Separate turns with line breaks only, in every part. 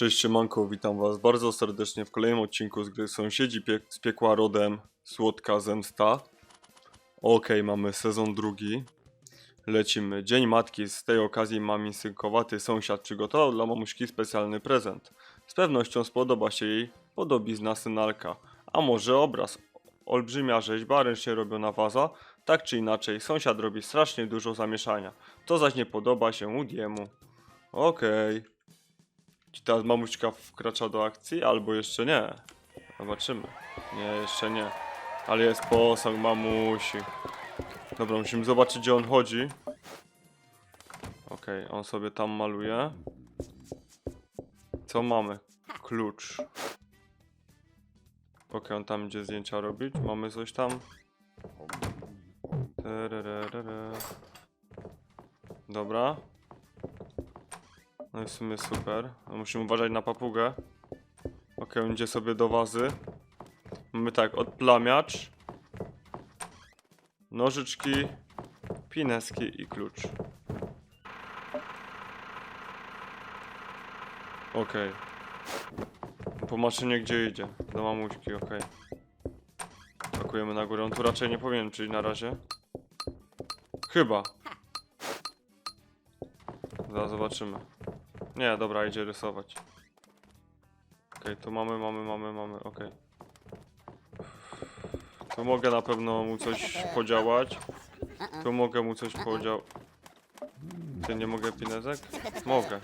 Cześć siemanko, witam was bardzo serdecznie w kolejnym odcinku z gry Sąsiedzi pie z piekła rodem Słodka Zemsta. Okej, mamy sezon drugi. Lecimy. Dzień Matki. Z tej okazji mami synkowaty sąsiad przygotował dla mamuśki specjalny prezent. Z pewnością spodoba się jej podobizna synalka. A może obraz? Olbrzymia rzeźba, ręcznie robiona waza? Tak czy inaczej, sąsiad robi strasznie dużo zamieszania. To zaś nie podoba się Udiemu. Okej. Czy teraz mamuśka wkracza do akcji, albo jeszcze nie? Zobaczymy. Nie, jeszcze nie. Ale jest posąg mamusi. Dobra, musimy zobaczyć, gdzie on chodzi. Okej, on sobie tam maluje. Co mamy? Klucz. Okej, on tam idzie zdjęcia robić. Mamy coś tam. Dobra. No i w sumie super. No musimy uważać na papugę. Ok, on idzie sobie do wazy. Mamy tak, odplamiacz. Nożyczki. Pineski i klucz. Okej. Po maszynie gdzie idzie? Do mamuśki, okej. Pakujemy na górę. On tu raczej nie powinien przyjść na razie. Chyba. Zaraz zobaczymy. Nie, dobra, idzie rysować. Okej, tu mamy, mamy, mamy, mamy, okej. Tu mogę na pewno mu coś podziałać. Tu mogę mu coś podziałać. Ty nie mogę pinezek? Mogę.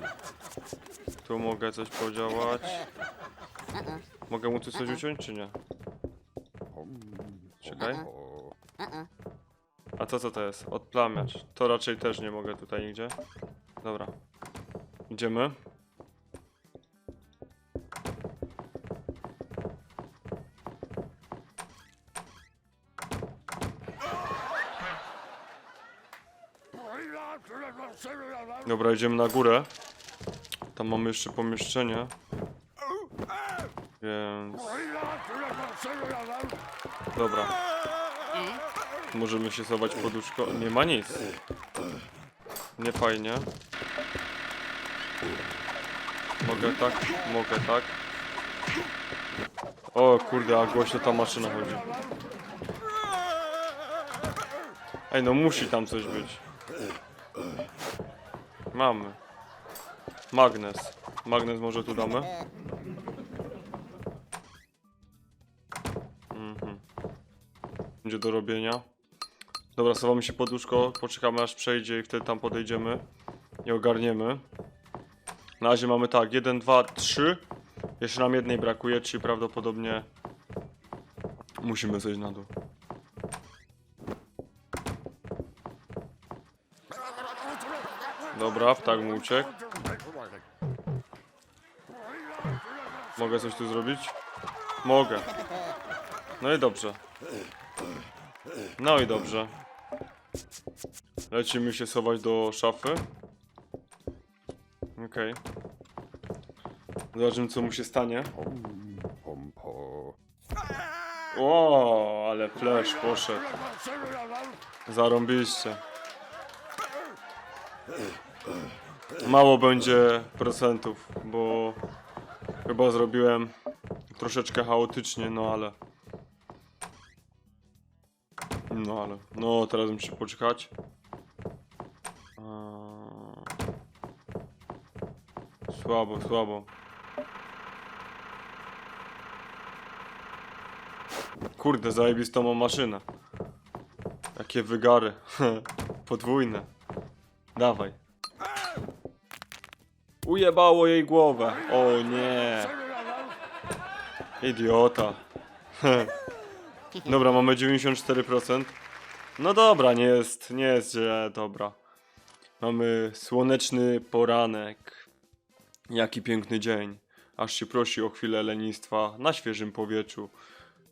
Tu mogę coś podziałać. Mogę mu tu coś uciąć, czy nie? Czekaj. A to co to jest? Odplamiacz. To raczej też nie mogę tutaj nigdzie. Dobra. Idziemy. Dobra, idziemy na górę. Tam mamy jeszcze pomieszczenie. Więc... Dobra. Możemy się schować poduszko. Nie ma nic. Nie fajnie. Mogę tak, mogę tak. O kurde, a głośno ta maszyna chodzi. Ej, no musi tam coś być. Mamy. Magnes. Magnes może tu damy? Mhm. Będzie do robienia. Dobra, schowamy się poduszko, poczekamy aż przejdzie i wtedy tam podejdziemy i ogarniemy. Na razie mamy tak, 1, 2, 3. Jeszcze nam jednej brakuje, czyli prawdopodobnie musimy zejść na dół. Dobra, ptak mu uciekł. Mogę coś tu zrobić? Mogę. No i dobrze. No i dobrze. Lecimy się schować do szafy. Okej. Zobaczymy co mu się stanie. O, ale flash poszedł. Zarąbiście. Mało będzie procentów, bo chyba zrobiłem troszeczkę chaotycznie, no ale. No ale. No teraz muszę poczekać. Eee, Słabo, słabo. Kurde, zajebistą mam maszynę. Jakie wygary. Podwójne. Dawaj. Ujebało jej głowę. O nie. Idiota. Dobra, mamy 94%. No dobra, nie jest, nie jest źle, dobra. Mamy słoneczny poranek. Jaki piękny dzień. Aż się prosi o chwilę lenistwa na świeżym powietrzu.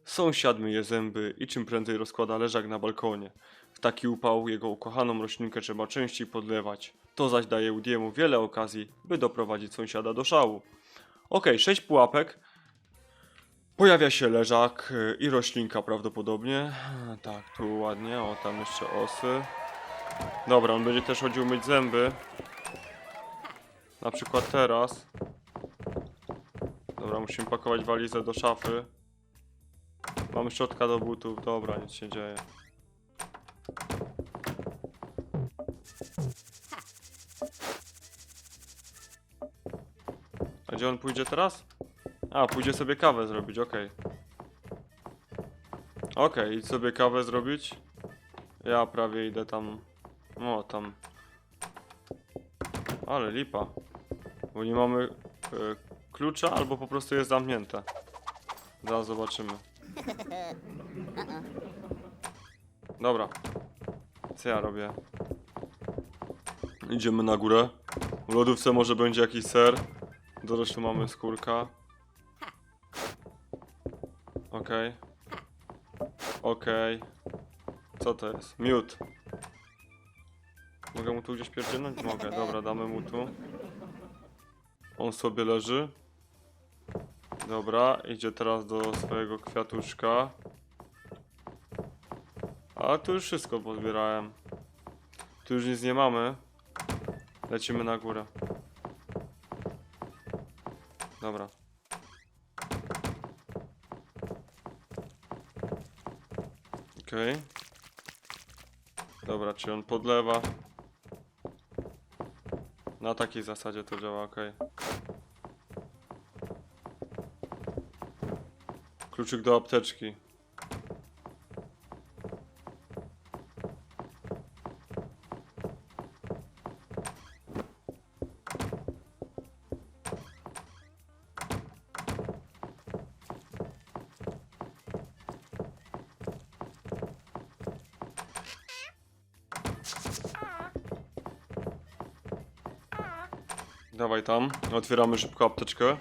Sąsiad myje zęby i czym prędzej rozkłada leżak na balkonie. W taki upał jego ukochaną roślinkę trzeba częściej podlewać. To zaś daje Udiemu wiele okazji, by doprowadzić sąsiada do szału. Okej, sześć pułapek. Pojawia się leżak y, i roślinka prawdopodobnie. Tak, tu ładnie. O, tam jeszcze osy. Dobra, on będzie też chodził myć zęby. Na przykład teraz. Dobra, musimy pakować walizę do szafy. Mamy szczotka do butów, dobra, nic się dzieje. A gdzie on pójdzie teraz? A, pójdzie sobie kawę zrobić, okej. Okej, idź sobie kawę zrobić. Ja prawie idę tam. O, tam. Ale lipa. Bo nie mamy e, klucza, albo po prostu jest zamknięte. Zaraz zobaczymy. Dobra. Co ja robię? Idziemy na górę. W lodówce może będzie jakiś ser. Do reszty mamy skórka. Okej. Okej. Co to jest? Miód. Mogę mu tu gdzieś pierdzielnąć? Mogę. Dobra, damy mu tu. On sobie leży. Dobra, idzie teraz do swojego kwiatuszka. A tu już wszystko pozbierałem. Tu już nic nie mamy. Lecimy na górę. Dobra. Okej. Dobra, czy on podlewa? Na takiej zasadzie to działa, okej. Kluczyk do apteczki. Tam. Otwieramy szybko apteczkę.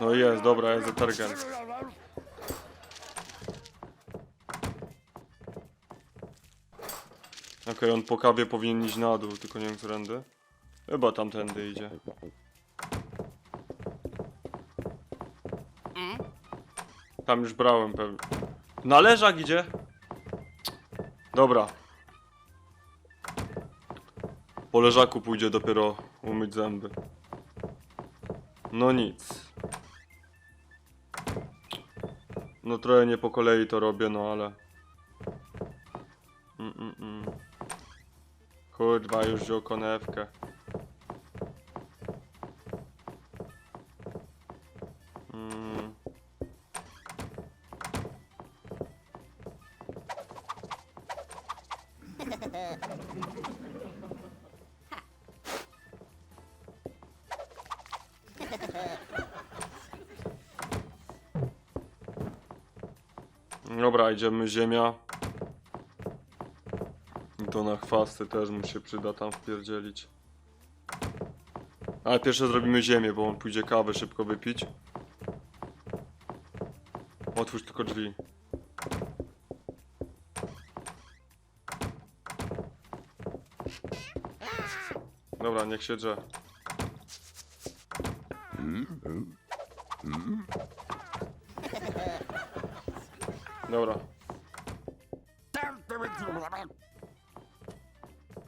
No jest, dobra, jest detergent. Okej, on po kawie powinien iść na dół, tylko nie wiem którędy. Chyba tamtędy idzie. Tam już brałem pewnie. Na leżak idzie? Dobra. Po leżaku pójdzie dopiero umyć zęby. No nic. No trochę nie po kolei to robię, no ale... Mm, mm, mm. Kurwa, już wziął konewkę. Mm. Dobra, idziemy ziemia. I to na chwasty też mu się przyda tam wpierdzielić. Ale pierwsze zrobimy ziemię, bo on pójdzie kawę szybko wypić. Otwórz tylko drzwi. Dobra, niech się drze. Dobra.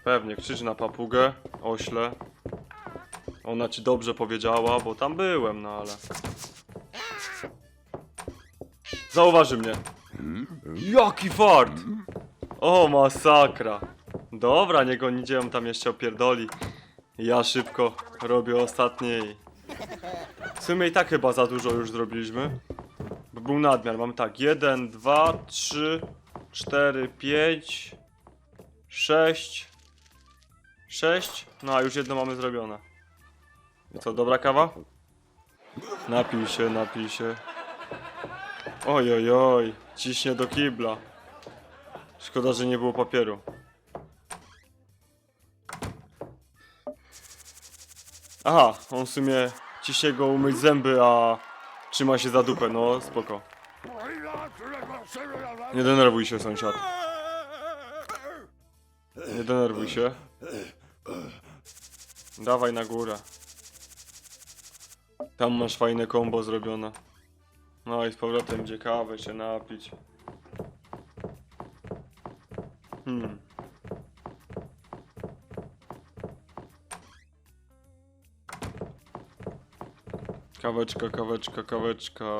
Pewnie, krzycz na papugę, ośle. Ona ci dobrze powiedziała, bo tam byłem, no ale... Zauważy mnie. Jaki fart! O, masakra. Dobra, nie gonicie, on tam jeszcze opierdoli. Ja szybko robię ostatniej. W sumie i tak chyba za dużo już zrobiliśmy. Był nadmiar. Mamy tak, 1, 2, 3, 4, 5, 6, 6. No a już jedno mamy zrobione. I co, dobra kawa? Napij się, napij się. Oj, oj, oj, ciśnie do kibla. Szkoda, że nie było papieru. Aha, on w sumie ciśnie go umyć zęby, a trzyma się za dupę, no spoko. Nie denerwuj się, sąsiad. Nie denerwuj się. Dawaj na górę. Tam masz fajne kombo zrobione. No i z powrotem idzie kawę się napić. Hmm. Kaweczka, kaweczka, kaweczka.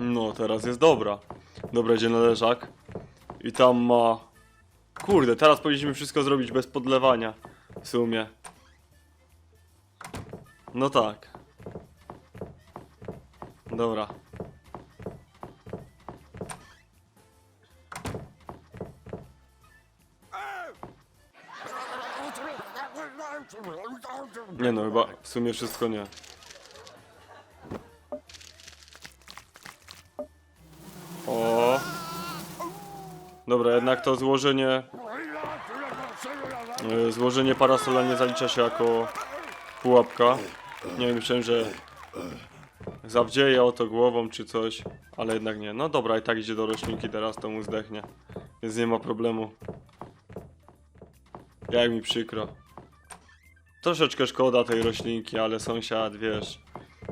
No, teraz jest dobra. Dobra, idzie na leżak. I tam ma... Kurde, teraz powinniśmy wszystko zrobić bez podlewania. W sumie. No tak. Dobra. Nie no, chyba w sumie wszystko nie. O. Dobra, jednak to złożenie... e, Złożenie parasola nie zalicza się jako pułapka. Nie wiem, myślałem, że zawdzieje o to głową czy coś, ale jednak nie. No dobra, i tak idzie do roślinki teraz, to mu zdechnie. Więc nie ma problemu. Jak mi przykro. Troszeczkę szkoda tej roślinki, ale sąsiad, wiesz,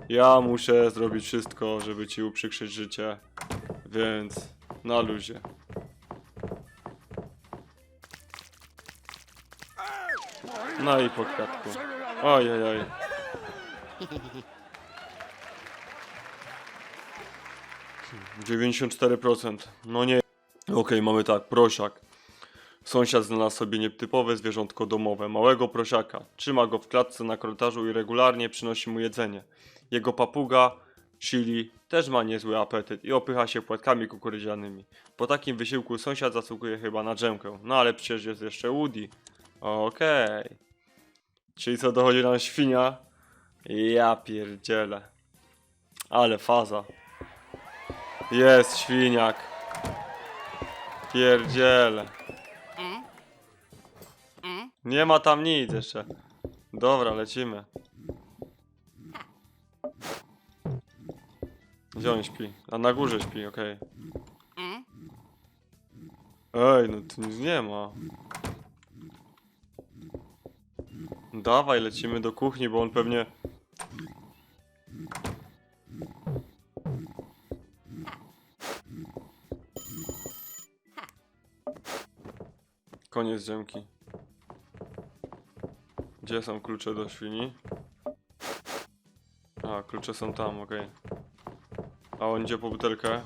ja muszę zrobić wszystko, żeby ci uprzykrzyć życie, więc na luzie. No i po kwiatku. Oj, oj. Dziewięćdziesiąt cztery procent. No nie. Okej, mamy tak, prosiak. Sąsiad znalazł sobie nietypowe zwierzątko domowe, małego prosiaka. Trzyma go w klatce na korytarzu i regularnie przynosi mu jedzenie. Jego papuga, Chili, też ma niezły apetyt i opycha się płatkami kukurydzianymi. Po takim wysiłku sąsiad zasługuje chyba na drzemkę. No ale przecież jest jeszcze Woody. Okej. Czyli co, dochodzi nam świnia? Ja pierdzielę. Ale faza. Jest świniak. Pierdzielę. Nie ma tam nic jeszcze. Dobra, lecimy. Gdzie on śpi? A na górze śpi, okej. Ej, no tu nic nie ma. Dawaj, lecimy do kuchni, bo on pewnie... Koniec ziemki. Gdzie są klucze do świni? A, klucze są tam, okej. A on idzie po butelkę?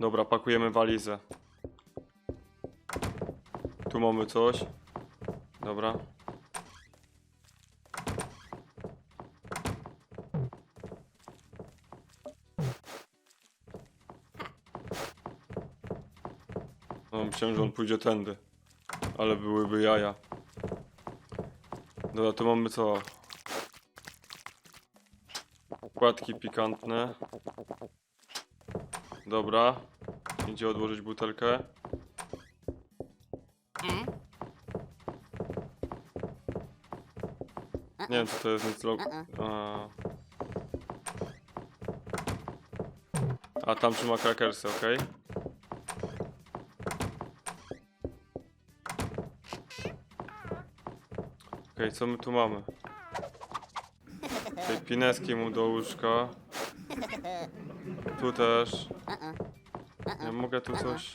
Dobra, pakujemy walizę. Tu mamy coś. Dobra. No, myślałem, że on pójdzie tędy. Ale byłyby jaja. Dobra, tu mamy co? Płatki pikantne. Dobra. Idzie odłożyć butelkę. Nie wiem, co to jest, nic log... A... A tam trzyma krakersy, okej? Okej, co my tu mamy? Tej pineski mu do łóżka. Tu też. Nie mogę tu coś...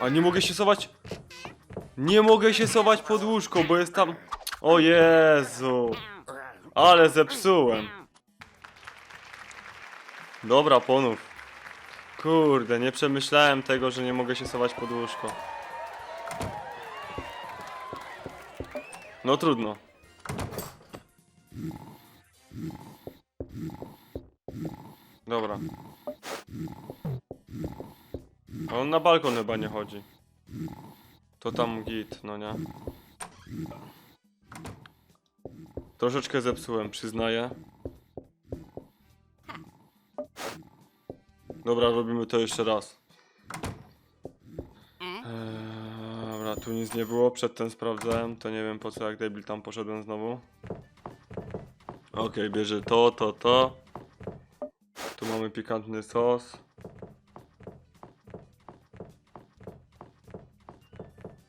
A nie mogę się sować... Nie mogę się sować pod łóżko, bo jest tam... O Jezu! Ale zepsułem. Dobra, ponów. Kurde, nie przemyślałem tego, że nie mogę się sować pod łóżko. No trudno. Dobra. On na balkon chyba nie chodzi. To tam git, no nie? Troszeczkę zepsułem, przyznaję. Dobra, robimy to jeszcze raz. Tu nic nie było, przedtem sprawdzałem, to nie wiem po co jak debil tam poszedłem znowu. Okej, bierze to, to, to. Tu mamy pikantny sos.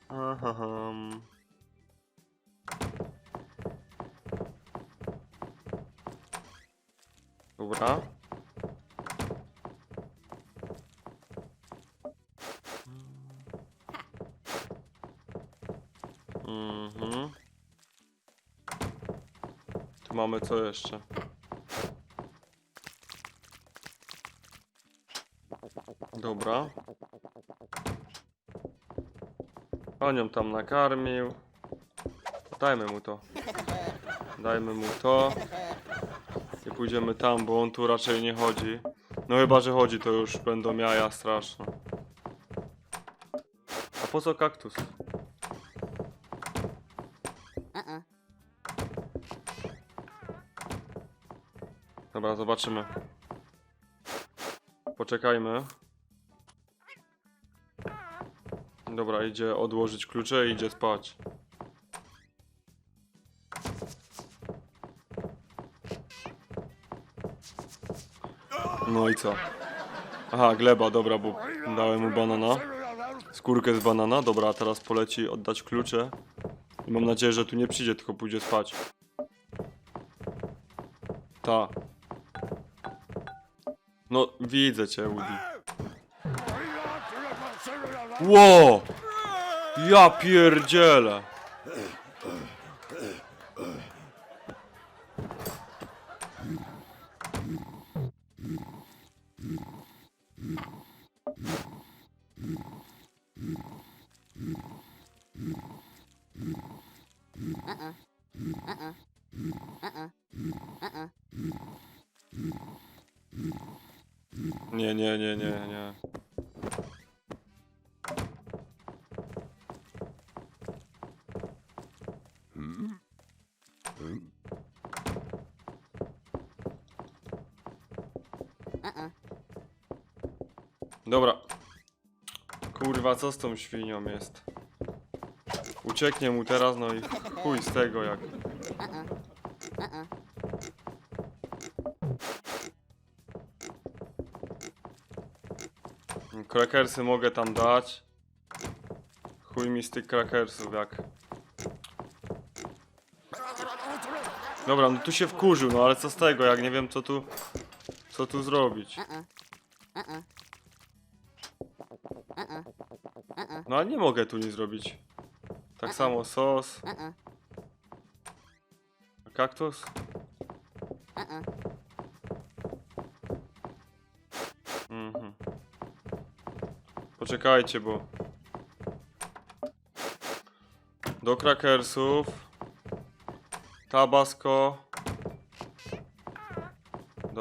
Aha. Dobra. Mhm. Tu mamy co jeszcze? Dobra. Panią tam nakarmił. Dajmy mu to. Dajmy mu to. I pójdziemy tam, bo on tu raczej nie chodzi. No chyba, że chodzi, to już będą jaja straszne. A po co kaktus?
Uh-uh.
Dobra, zobaczymy. Poczekajmy. Dobra, idzie odłożyć klucze i idzie spać. No i co? Aha, gleba, dobra, bo dałem mu banana. Skórkę z banana, dobra, teraz poleci oddać klucze. I mam nadzieję, że tu nie przyjdzie, tylko pójdzie spać. Ta. No, widzę cię, Woody. Ło! Ja pierdzielę! Dobra. Kurwa, co z tą świnią jest? Ucieknie mu teraz, no i chuj z tego jak. Krakersy mogę tam dać. Chuj mi z tych krakersów, jak. Dobra, no tu się wkurzył, no ale co z tego, jak nie wiem co tu... Co tu zrobić. No ale nie mogę tu nic zrobić. Tak samo sos.
Uh-uh.
Kaktus? Mhm. Poczekajcie, bo... Do krakersów. Tabasco.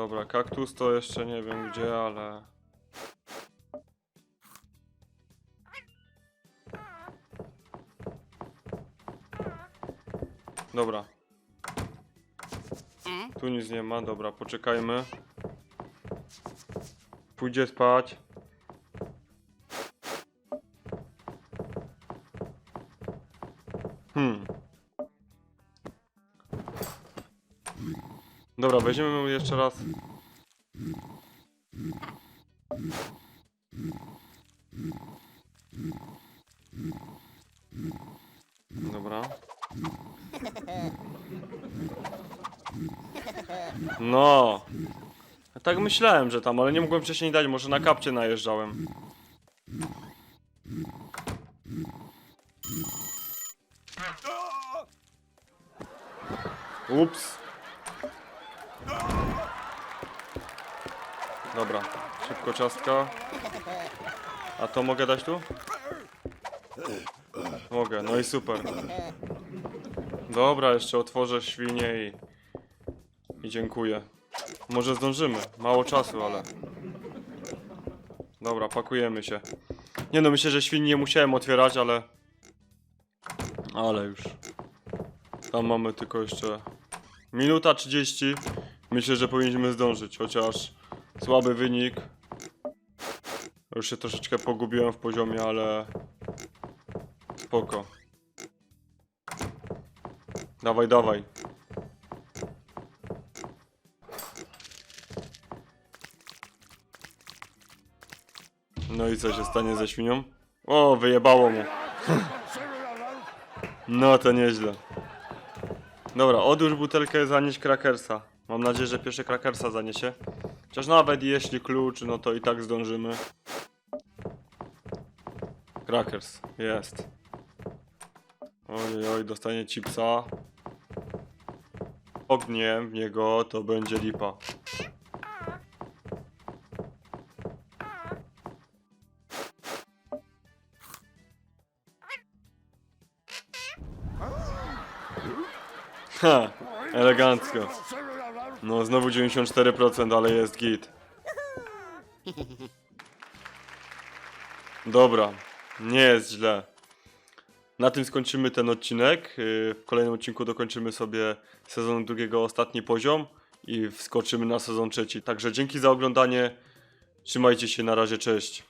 Dobra, kaktus to jeszcze nie wiem gdzie, ale... Dobra. Tu nic nie ma, dobra, poczekajmy. Pójdzie spać. Hmm. Dobra, weźmiemy mu jeszcze raz. Dobra. No. Tak myślałem, że tam, ale nie mogłem wcześniej dać, może na kapcie najeżdżałem. Ups. Dobra, szybko ciastka. A to mogę dać tu? Mogę, no i super. Dobra, jeszcze otworzę świnię i... I dziękuję. Może zdążymy. Mało czasu, ale... Dobra, pakujemy się. Nie no, myślę, że świn nie musiałem otwierać, ale... Ale już. Tam mamy tylko jeszcze... Minuta 30. Myślę, że powinniśmy zdążyć, chociaż... Słaby wynik. Już się troszeczkę pogubiłem w poziomie, ale... Spoko. Dawaj, dawaj. No i co się stanie ze świnią? O, wyjebało mu. No to nieźle. Dobra, odłóż butelkę, zanieś krakersa. Mam nadzieję, że pierwsze krakersa zaniesie. Chociaż nawet jeśli klucz, no to i tak zdążymy. Krakers, jest. Oj, oj, dostanie chipsa. Ogniem w niego to będzie lipa. Ha, elegancko. No, znowu 94%, ale jest git. Dobra, nie jest źle. Na tym skończymy ten odcinek. Yy, W kolejnym odcinku dokończymy sobie sezon drugiego ostatni poziom i wskoczymy na sezon trzeci. Także dzięki za oglądanie. Trzymajcie się, na razie, cześć.